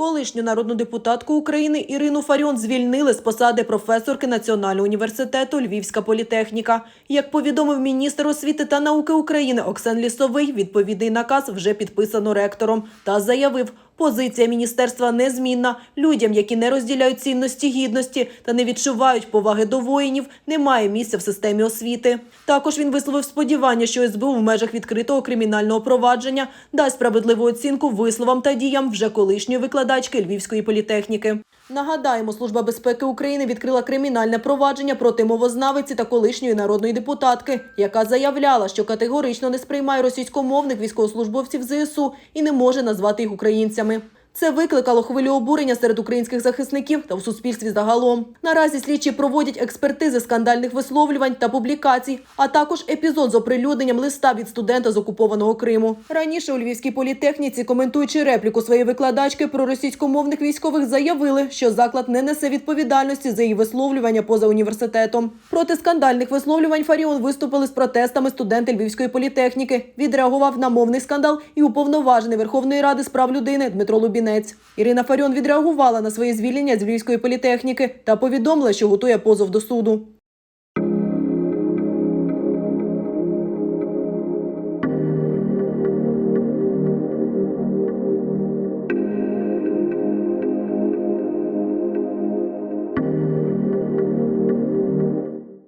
Колишню народну депутатку України Ірину Фаріон звільнили з посади професорки Національного університету Львівська політехніка. Як повідомив міністр освіти та науки України Оксан Лісовий, відповідний наказ вже підписано ректором та заявив, позиція міністерства незмінна. Людям, які не розділяють цінності гідності та не відчувають поваги до воїнів, немає місця в системі освіти. Також він висловив сподівання, що СБУ в межах відкритого кримінального провадження дасть справедливу оцінку висловам та діям вже колишньої викладачки Львівської політехніки. Нагадаємо, Служба безпеки України відкрила кримінальне провадження проти мовознавиці та колишньої народної депутатки, яка заявляла, що категорично не сприймає російськомовних військовослужбовців ЗСУ і не може назвати їх українцями новинами. Це викликало хвилю обурення серед українських захисників та в суспільстві загалом. Наразі слідчі проводять експертизи скандальних висловлювань та публікацій, а також епізод з оприлюдненням листа від студента з окупованого Криму. Раніше у Львівській політехніці, коментуючи репліку своєї викладачки про російськомовних військових, заявили, що заклад не несе відповідальності за її висловлювання поза університетом. Проти скандальних висловлювань Фаріон виступили з протестами студенти Львівської політехніки. Відреагував на мовний скандал і уповноважений Верховної Ради з прав людини Дмитро Лубінець. Ірина Фаріон відреагувала на своє звільнення з Львівської політехніки та повідомила, що готує позов до суду.